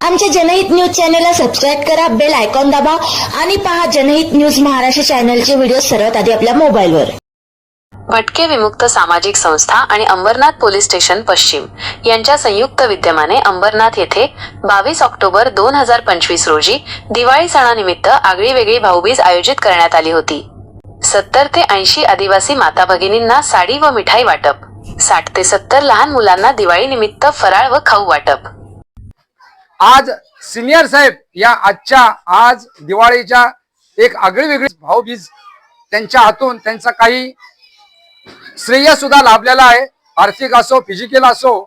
आमच्या जनहित न्यूज चॅनलला सबस्क्राईब करा बेल आयकॉन दाबा आणि पहा जनहित न्यूज महाराष्ट्र चॅनलचे व्हिडिओ सर्वात आधी आपल्या मोबाईलवर. भटके विमुक्त सामाजिक संस्था आणि अंबरनाथ पोलीस स्टेशन पश्चिम. यांच्या संयुक्त विद्यमाने अंबरनाथ येथे बावीस ऑक्टोबर दोन हजार पंचवीस रोजी दिवाळी सणानिमित्त आगळी वेगळी भाऊबीज आयोजित करण्यात आली होती. सत्तर ते ऐंशी आदिवासी माता भगिनींना साडी व मिठाई वाटप. साठ ते सत्तर लहान मुलांना दिवाळी निमित्त फराळ व खाऊ वाटप. आज सिनियर साहेब या आजच्या आज दिवाळीच्या एक आगळी वेगळी भाऊबीज त्यांच्या हातून त्यांचा काही श्रेय सुद्धा लाभलेला आहे. आर्थिक असो फिजिकल असो.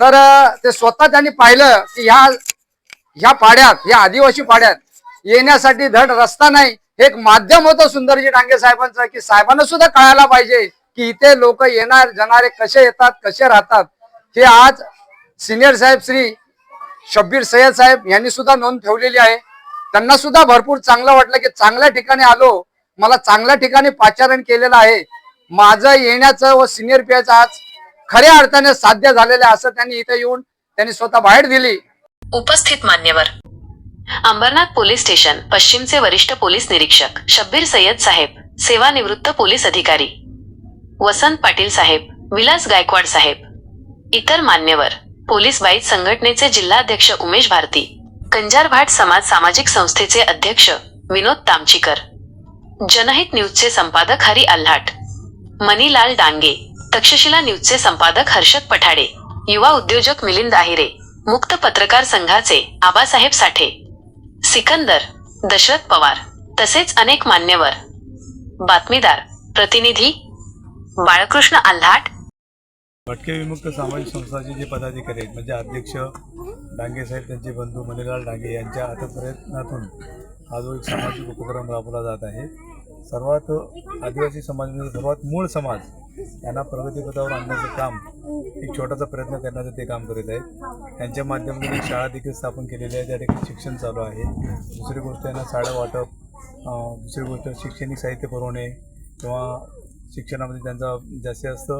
तर ते स्वतः त्यांनी पाहिलं की ह्या ह्या पाड्यात या आदिवासी पाड्यात येण्यासाठी धड रस्ता नाही. एक माध्यम होतं सुंदरजी डांगे साहेबांचं की साहेबांना सुद्धा कळायला पाहिजे की इथे लोक येणार जाणारे कसे येतात कसे राहतात. हे आज सिनियर साहेब श्री शब्बीर सय्यद साहेब यांनी सुद्धा नोंद ठेवलेली आहे. त्यांना सुद्धा भरपूर चांगलं वाटलं की चांगल्या ठिकाणी आलो. मला चांगल्या ठिकाणी पाचारण केलेलं आहे. माझं येण्याचं व सिनियर पियाचं आज खऱ्या अर्थाने साध्य झालेलं आहे असं त्यांनी इथे येऊन त्यांनी स्वतः बाहेर दिली. उपस्थित मान्यवर. अंबरनाथ पोलीस स्टेशन पश्चिमचे वरिष्ठ पोलीस निरीक्षक शब्बीर सय्यद साहेब सेवानिवृत्त पोलीस अधिकारी. वसंत पाटील साहेब विलास गायकवाड साहेब. इतर मान्यवर. पोलीस बाईत संघटनेचे जिल्हाध्यक्ष उमेश भारती कंजार भाट समाज सामाजिक संस्थेचे अध्यक्ष विनोद तामचीकर जनहित न्यूजचे संपादक हरी आल्हाट मनीलाल डांगे तक्षशिला न्यूजचे संपादक हर्षद पठाडे युवा उद्योजक मिलिंद आहिरे मुक्त पत्रकार संघाचे आबासाहेब साठे सिकंदर दशरथ पवार तसेच अनेक मान्यवर. बातमीदार प्रतिनिधी बाळकृष्ण आल्हाट भटके विमुक्त सामाजिक संस्थाचे जे पदाधिकारी आहेत म्हणजे अध्यक्ष डांगे साहेब त्यांचे बंधू मणिलाल डांगे यांच्या आता प्रयत्नातून हा जो एक सामाजिक उपक्रम राबवला जात आहे. सर्वात आदिवासी समाजामध्ये म्हणजे सर्वात मूळ समाज यांना प्रगतीपथावर आणण्याचं काम एक छोटासा प्रयत्न करण्याचं ते काम करीत आहेत. त्यांच्या माध्यमातून एक शाळा देखील स्थापन केलेली आहे त्या ठिकाणी शिक्षण चालू आहे. दुसरी गोष्ट यांना साड्या वाटप दुसरी गोष्ट शैक्षणिक साहित्य पुरवणे किंवा शिक्षणामध्ये त्यांचा जास्तीत जास्त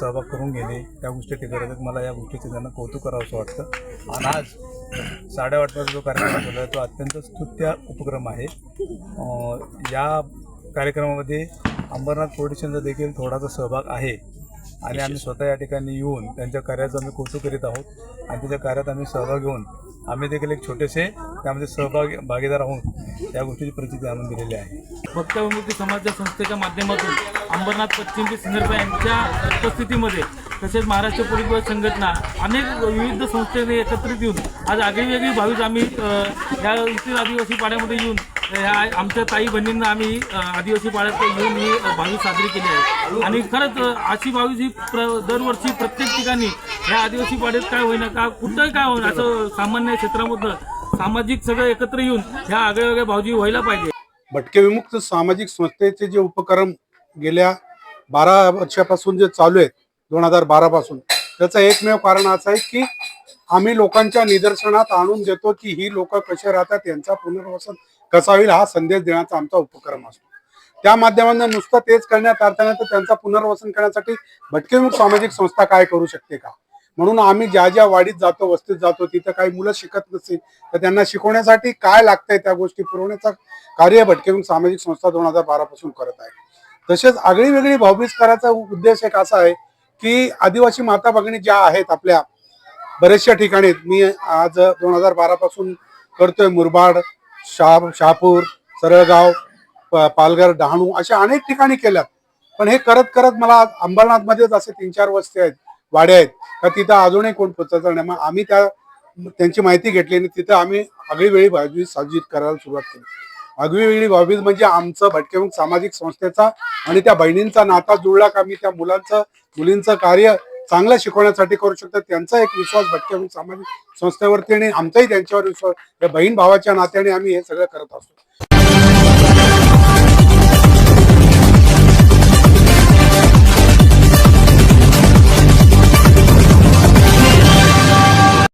सहभाग करून घेणे त्या गोष्टी ते करत आहेत मला या गोष्टीचे त्यांना कौतुक करावं असं वाटतं. आणि आज साड्या वाटपाचा जो कार्यक्रम झाला आहे तो अत्यंत स्तुत्य उपक्रम आहे. या कार्यक्रमामध्ये अंबरनाथ पोलिटिशियनचा देखील थोडासा सहभाग आहे. आणि आम्ही स्वतः या ठिकाणी येऊन त्यांच्या कार्याचं आम्ही कौतुक करीत आहोत. आणि त्याच्या कार्यात आम्ही सहभाग घेऊन आम्ही देखील एक छोटेसे त्यामध्ये सहभागी भागीदार राहून या गोष्टीची प्रचिती आणून दिलेली आहे. भक्त विमुक्ती समाजच्या संस्थेच्या माध्यमातून अंबरनाथ पश्चिमचे सिंधर्भ यांच्या उपस्थितीमध्ये तसेच महाराष्ट्र परिवहन संघटना अनेक विविध संस्थेने एकत्रित येऊन आज आगळीवेगळी भावीच आम्ही या इतर आदिवासी पाड्यामध्ये येऊन ह्या आमच्या ताई बहिणींना आम्ही आदिवासी पाड्यात येऊन ही भावी साजरी केली आहे. आणि खरंच अशी भावी ही प्र दरवर्षी प्रत्येक ठिकाणी ह्या आदिवासी पाड्यात काय होईना का कुठंही काय होईना असं सामान्य क्षेत्रामधलं सामाजिक सगळं एकत्र येऊन ह्या आगळ्या वेगळ्या भावजी व्हायला पाहिजे. भटके विमुक्त सामाजिक संस्थेचे जे उपक्रम गेल्या बारा वर्षापासून जे चालू आहेत दोन हजार बारा पासून त्याचं एकमेव कारण असं आहे की आम्ही लोकांच्या निदर्शनात आणून देतो की ही लोक कसे राहतात यांचा पुनर्वसन कसा होईल हा संदेश देण्याचा आमचा उपक्रम असतो. त्या माध्यमातून नुसतं तेच करण्यात अर्थाने तर त्यांचा पुनर्वसन करण्यासाठी भटके विमुक्त सामाजिक संस्था काय करू शकते का? म्हणून आम्ही ज्या ज्या वाडीत जातो वस्तीत जातो तिथं काही मुलं शिकत नसतील तर त्यांना शिकवण्यासाठी काय लागतंय त्या गोष्टी पुरवण्याचा कार्य भटके सामाजिक संस्था दोन हजार बारा पासून करत आहे. तसेच आगळी वेगळी भाऊबीज करायचा उद्देश एक असा आहे की आदिवासी माता भगिनी ज्या आहेत आपल्या बऱ्याचशा ठिकाणी मी आज दोन हजार बारा पासून करतोय मुरबाड शहा शहापूर सरळगाव प- पालघर डहाणू अशा अनेक ठिकाणी केल्या पण हे करत करत मला अंबरनाथ मध्येच असे तीन चार वस्ती आहेत. वाड्या आहेत. का तिथं अजूनही कोण पोचायचं नाही. मग आम्ही त्या त्यांची माहिती घेतली आणि तिथं आम्ही आगळी वेळी साजरी करायला सुरुवात केली. आगळी वेगळी म्हणजे आमचं भटकेमुख सामाजिक संस्थेचा आणि त्या बहिणींचा नाता जुळला का मी त्या मुलांचं मुलींचं कार्य चांगलं शिकवण्यासाठी करू शकतो. त्यांचा एक विश्वास भटकेमुख सामाजिक संस्थेवरती आणि आमचाही त्यांच्यावर विश्वास या बहीण भावाच्या नात्याने आम्ही हे सगळं करत असतो.